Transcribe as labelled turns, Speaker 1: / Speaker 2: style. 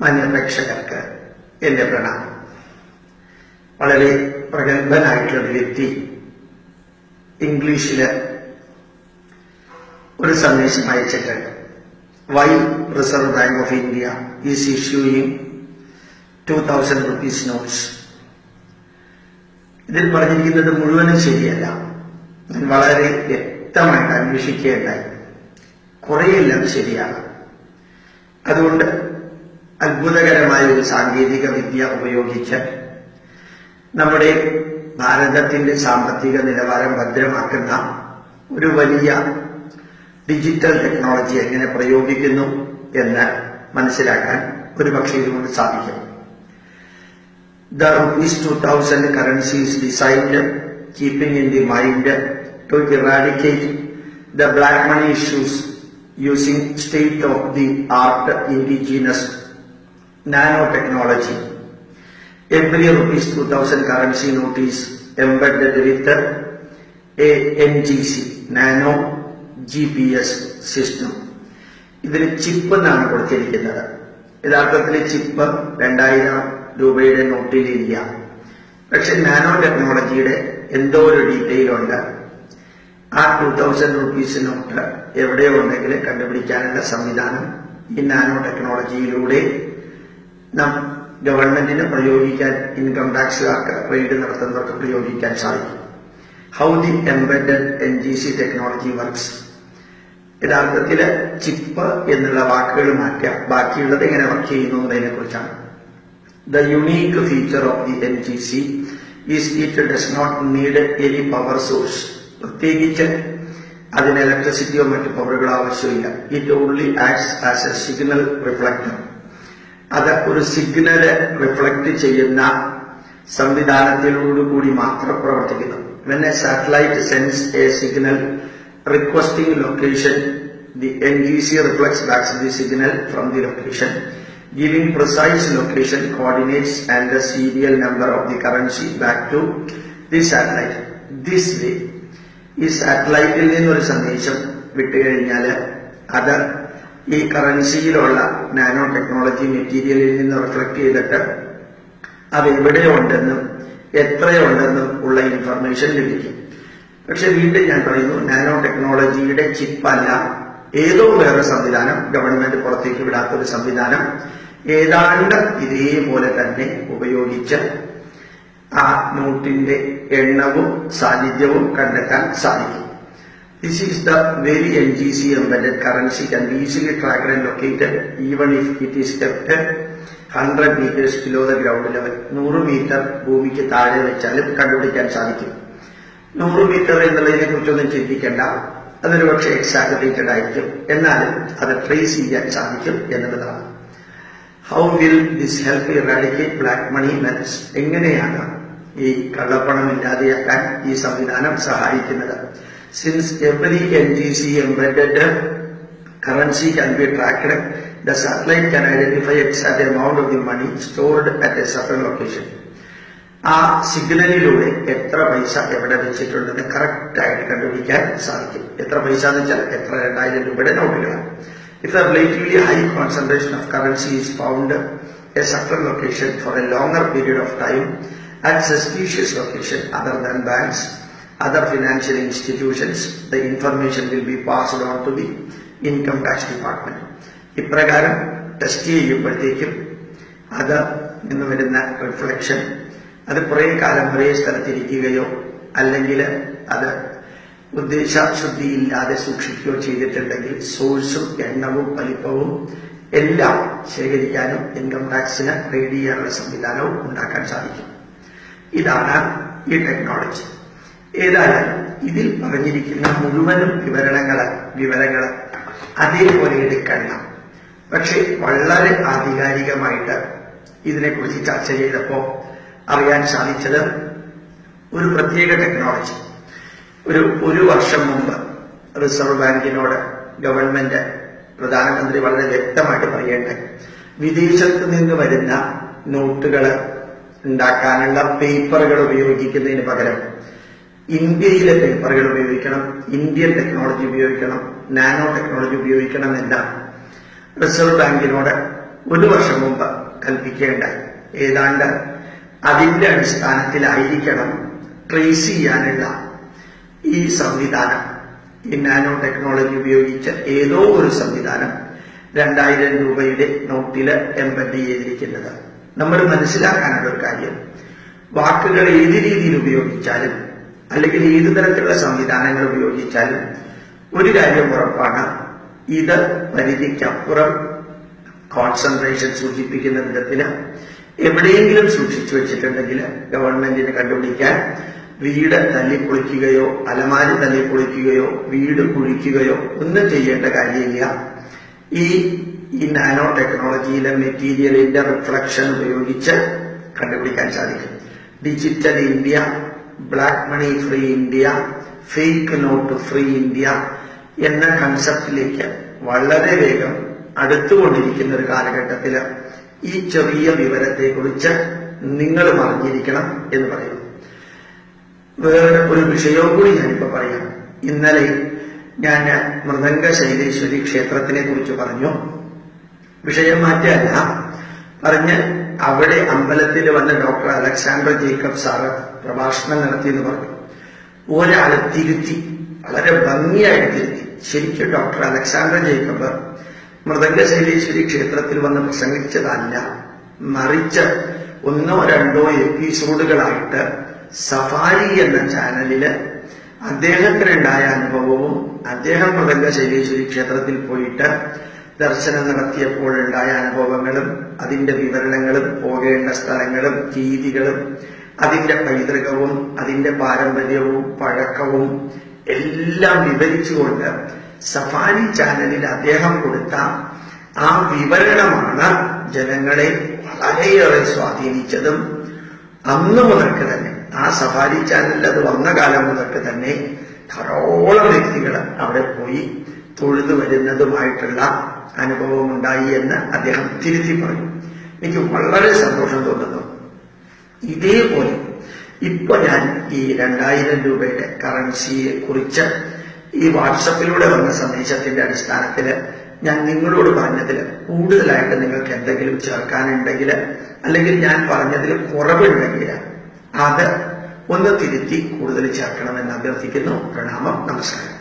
Speaker 1: മാന്യപ്രേക്ഷകർക്ക് എന്റെ പ്രണാമം. വളരെ പ്രഗത്ഭനായിട്ടുള്ള വ്യക്തി ഇംഗ്ലീഷിൽ ഒരു സന്ദേശം അയച്ചിട്ടുണ്ട് why Reserve Bank of India is issuing two thousand rupees notes. ഇതിൽ പറഞ്ഞിരിക്കുന്നത് മുഴുവനും ശരിയല്ല. ഞാൻ വളരെ വ്യക്തമായിട്ട് അന്വേഷിക്കുകയുണ്ടായി. കുറെയെല്ലാം ശരിയാണ്. അതുകൊണ്ട് അത്ഭുതകരമായ ഒരു സാങ്കേതിക വിദ്യ ഉപയോഗിച്ച് നമ്മുടെ ഭാരതത്തിന്റെ സാമ്പത്തിക നിലവാരം ഭദ്രമാക്കുന്ന ഒരു വലിയ ഡിജിറ്റൽ ടെക്നോളജി എങ്ങനെ പ്രയോഗിക്കുന്നു എന്ന് മനസ്സിലാക്കാൻ ഒരു പക്ഷേ ഇതുകൊണ്ട് സാധിക്കും. The rupees 2000 thousand is designed keeping in the mind to eradicate the black money issues using state of the art indigenous nanotechnology. Every rupees 2000 currency note is embedded with a NGC, Nano GPS system. ഇതിന് chip എന്നാണ് കൊടുത്തിരിക്കുന്നത് യഥാർത്ഥത്തിൽ chip രണ്ടായിരം രൂപയുടെ നോട്ടിലില്ല പക്ഷെ nano ടെക്നോളജിയുടെ എന്തോ ഒരു ഡീറ്റെയിൽ ഉണ്ട് ആ ടു തൗസൻഡ് റുപ്പീസ് നോട്ട് എവിടെ ഉണ്ടെങ്കിൽ കണ്ടുപിടിക്കാനുള്ള സംവിധാനം ഈ നാനോ ടെക്നോളജിയിലൂടെ നാം ഗവൺമെന്റിന് പ്രയോഗിക്കാൻ ഇൻകം ടാക്സുകാർക്ക് റെയ്ഡ് നടത്തുന്നവർക്ക് പ്രയോഗിക്കാൻ സാധിക്കും. How the embedded N G C technology works യഥാർത്ഥത്തിൽ ചിപ്പ് എന്നുള്ള വാക്കുകൾ മാറ്റുക. ബാക്കിയുള്ളത് എങ്ങനെ വർക്ക് ചെയ്യുന്നു എന്നതിനെ കുറിച്ചാണ്. The unique feature of the N G C is it does not need any power source പ്രത്യേകിച്ച് അതിന് ഇലക്ട്രിസിറ്റിയോ മറ്റു പവറുകളോ ആവശ്യമില്ല. It only acts as a signal reflector അത് ഒരു സിഗ്നൽ റിഫ്ലക്ട് ചെയ്യുന്ന സംവിധാനത്തിലോടുകൂടി മാത്രം പ്രവർത്തിക്കുന്നു. A satellite sense a signal requesting location the N G C reflex backs the signal from the location giving precise location coordinates and the serial number of the currency back to the satellite This way, ഈ സാറ്റലൈറ്റിൽ നിന്നൊരു സന്ദേശം വിട്ടുകഴിഞ്ഞാൽ അത് ഈ കറൻസിയിലുള്ള nano technology മെറ്റീരിയലിൽ നിന്ന് reflect ചെയ്തിട്ട് അത് എവിടെയുണ്ടെന്നും എത്രയുണ്ടെന്നും ഉള്ള ഇൻഫർമേഷൻ ലഭിക്കും. പക്ഷെ വീണ്ടും ഞാൻ പറയുന്നു നാനോ ടെക്നോളജിയുടെ ചിപ്പല്ല ഏതോ വേറെ സംവിധാനം ഗവൺമെന്റ് പുറത്തേക്ക് വിടാത്തൊരു സംവിധാനം ഏതാണ്ട് ഇതേപോലെ തന്നെ ഉപയോഗിച്ച് ആ നോട്ടിന്റെ എണ്ണവും സാന്നിധ്യവും കണ്ടെത്താൻ സാധിക്കും. This is the very NGC embedded currency. Can be easily tracked and located even if it is kept 100 meters below the ground level. 100 metre ഭൂമിക്ക് താഴെ വെച്ചാലും കണ്ടുപിടിക്കാൻ സാധിക്കും. നൂറ് മീറ്റർ എന്നുള്ളതിനെ കുറിച്ചൊന്നും ചിന്തിക്കേണ്ട. അതൊരു പക്ഷേ എക്സാഗ്രേറ്റഡ് ആയിരിക്കും. എന്നാലും അത് ട്രേസ് ചെയ്യാൻ സാധിക്കും എന്നുള്ളതാണ്. How will this help eradicate black money methods എങ്ങനെയാണ് ഈ കള്ളപ്പണം ഇല്ലാതെയാക്കാൻ ഈ സംവിധാനം സഹായിക്കുന്നത്? since every N G C embedded currency can be tracked the satellite can identify exact amount of the money stored at a certain location ആ സിഗ്നലിലൂടെ എത്ര പൈസ എവിടെ വെച്ചിട്ടുണ്ടെന്ന് കറക്റ്റ് ആയിട്ട് കണ്ടുപിടിക്കാൻ സാധിക്കും എത്ര പൈസ എന്ന് വെച്ചാൽ എത്ര രണ്ടായിരം രൂപയുടെ നോട്ടുകളാണ് If a blatantly high concentration of currency is found a certain location for a longer period of time at suspicious location other than banks, other financial institutions, the information will be passed on to the income tax department. ഇപ്രകാരം test ചെയ്യുമ്പോഴത്തേക്കും അത് നിന്ന് വരുന്ന reflection അത് കുറേ കാലം ഒരേ സ്ഥലത്തിരിക്കുകയോ അല്ലെങ്കിൽ അത് ഉദ്ദേശശുദ്ധിയില്ലാതെ സൂക്ഷിക്കുകയോ ചെയ്തിട്ടുണ്ടെങ്കിൽ സോഴ്സും എണ്ണവും വലിപ്പവും എല്ലാം ശേഖരിക്കാനും ഇൻകം ടാക്സിന് റെയ്ഡ് ചെയ്യാനുള്ള സംവിധാനവും ഉണ്ടാക്കാൻ സാധിക്കും ഇതാണ് ഈ ടെക്നോളജി ഏതായാലും ഇതിൽ പറഞ്ഞിരിക്കുന്ന മുഴുവനും വിവരണങ്ങൾ വിവരങ്ങൾ അതേപോലെ എടുക്കണം. പക്ഷെ വളരെ ആധികാരികമായിട്ട് ഇതിനെക്കുറിച്ച് ചർച്ച ചെയ്തപ്പോൾ അറിയാൻ സാധിച്ചത് ഒരു പ്രത്യേക ടെക്നോളജി ഒരു ഒരു വർഷം മുമ്പ് റിസർവ് ബാങ്കിനോട് ഗവൺമെന്റ് പ്രധാനമന്ത്രി വളരെ വ്യക്തമായിട്ട് പറയട്ടെ വിദേശത്ത് നിന്ന് വരുന്ന നോട്ടുകൾ ഉണ്ടാക്കാനുള്ള പേപ്പറുകൾ ഉപയോഗിക്കുന്നതിന് പകരം ഇന്ത്യയിലെ പേപ്പറുകൾ ഉപയോഗിക്കണം ഇന്ത്യൻ ടെക്നോളജി ഉപയോഗിക്കണം നാനോ ടെക്നോളജി ഉപയോഗിക്കണം എന്ന റിസർവ് ബാങ്കിനോട് ഒരു വർഷം മുമ്പ് കൽപ്പിക്കേണ്ട ഏതാണ്ട് അതിന്റെ അടിസ്ഥാനത്തിലായിരിക്കണം ട്രേസ് ചെയ്യാനുള്ള ഈ സംവിധാനം. ഈ നാനോ ടെക്നോളജി ഉപയോഗിച്ച ഏതോ ഒരു സംവിധാനം രണ്ടായിരം രൂപയുടെ നോട്ടിൽ എംബഡ് ചെയ്തിരിക്കുന്നത്. നമ്മൾ മനസ്സിലാക്കാനുള്ള ഒരു കാര്യം വാക്കുകൾ ഏത് രീതിയിൽ ഉപയോഗിച്ചാലും അല്ലെങ്കിൽ ഏത് തരത്തിലുള്ള സംവിധാനങ്ങൾ ഉപയോഗിച്ചാലും ഒരു കാര്യം ഉറപ്പാണ്. ഇത് പരിധിക്കപ്പുറം കോൺസെൻട്രേഷൻ സൂചിപ്പിക്കുന്ന വിധത്തിൽ എവിടെയെങ്കിലും സൂക്ഷിച്ചു വെച്ചിട്ടുണ്ടെങ്കിൽ ഗവൺമെന്റിനെ കണ്ടുപിടിക്കാൻ വീട് തല്ലിപ്പൊളിക്കുകയോ അലമാരി തല്ലിപ്പൊളിക്കുകയോ വീട് കുഴിക്കുകയോ ഒന്നും ചെയ്യേണ്ട കാര്യമില്ല. ഈ ഈ നാനോ ടെക്നോളജിയിലെ മെറ്റീരിയലിന്റെ റിഫ്ലക്ഷൻ ഉപയോഗിച്ച് കണ്ടുപിടിക്കാൻ സാധിക്കും. Digital India black money free India fake note free India എന്ന കൺസെപ്റ്റിലേക്ക് വളരെ വേഗം അടുത്തുകൊണ്ടിരിക്കുന്ന ഒരു കാലഘട്ടത്തിൽ ഈ ചെറിയ വിവരത്തെക്കുറിച്ച് നിങ്ങൾ അറിഞ്ഞിരിക്കണം എന്ന് പറയുന്നു. വേറെ ഒരു വിഷയവും കൂടി ഞാനിപ്പോ പറയാം. ഇന്നലെ ഞാൻ മൃദംഗ ശൈലേശ്വരി ക്ഷേത്രത്തിനെ കുറിച്ച് പറഞ്ഞു. വിഷയം മാറ്റല്ല. പറഞ്ഞ് അവിടെ അമ്പലത്തിൽ വന്ന ഡോക്ടർ അലക്സാണ്ടർ ജേക്കബ് സാറ് പ്രഭാഷണം നടത്തി എന്ന് പറഞ്ഞു. ഒരാളെ തിരുത്തി വളരെ ഭംഗിയായിട്ട് തിരുത്തി. ശരിക്കും ഡോക്ടർ അലക്സാണ്ടർ ജേക്കബ് മൃദംഗശൈലേശ്വരി ക്ഷേത്രത്തിൽ വന്ന് പ്രസംഗിച്ചതല്ല. മറിച്ച് ഒന്നോ രണ്ടോ എപ്പിസോഡുകളായിട്ട് സഫാരി എന്ന ചാനലിൽ അദ്ദേഹത്തിനുണ്ടായ അനുഭവവും അദ്ദേഹം മൃദംഗശൈലേശ്വരി ക്ഷേത്രത്തിൽ പോയിട്ട് ദർശനം നടത്തിയപ്പോഴുണ്ടായ അനുഭവങ്ങളും അതിന്റെ വിവരണങ്ങളും പോകേണ്ട സ്ഥലങ്ങളും രീതികളും അതിന്റെ പൈതൃകവും അതിന്റെ പാരമ്പര്യവും പഴക്കവും എല്ലാം വിവരിച്ചുകൊണ്ട് സഫാരി ചാനലിൽ അദ്ദേഹം കൊടുത്ത ആ വിവരണമാണ് ജനങ്ങളെ വളരെയേറെ സ്വാധീനിച്ചതും അന്ന് മുതൽക്ക് തന്നെ ആ സഫാരി ചാനലിൽ അത് വന്ന കാലം മുതൽക്ക് തന്നെ ധാരാളം വ്യക്തികൾ അവിടെ പോയി തൊഴുതു വരുന്നതുമായിട്ടുള്ള അനുഭവം ഉണ്ടായി എന്ന് അദ്ദേഹം തിരുത്തി പറഞ്ഞു. എനിക്ക് വളരെ സന്തോഷം തോന്നുന്നു. ഇതേപോലെ ഇപ്പൊ ഞാൻ ഈ രണ്ടായിരം രൂപയുടെ കറൻസിയെ കുറിച്ച് ഈ വാട്സപ്പിലൂടെ വന്ന സന്ദേശത്തിന്റെ അടിസ്ഥാനത്തിൽ ഞാൻ നിങ്ങളോട് പറഞ്ഞതിൽ കൂടുതലായിട്ട് നിങ്ങൾക്ക് എന്തെങ്കിലും ചേർക്കാനുണ്ടെങ്കിൽ അല്ലെങ്കിൽ ഞാൻ പറഞ്ഞതിൽ കുറവുണ്ടെങ്കിൽ അത് ഒന്ന് തിരുത്തി കൂടുതൽ ചേർക്കണമെന്ന് അഭ്യർത്ഥിക്കുന്നു. പ്രണാമം. നമസ്കാരം.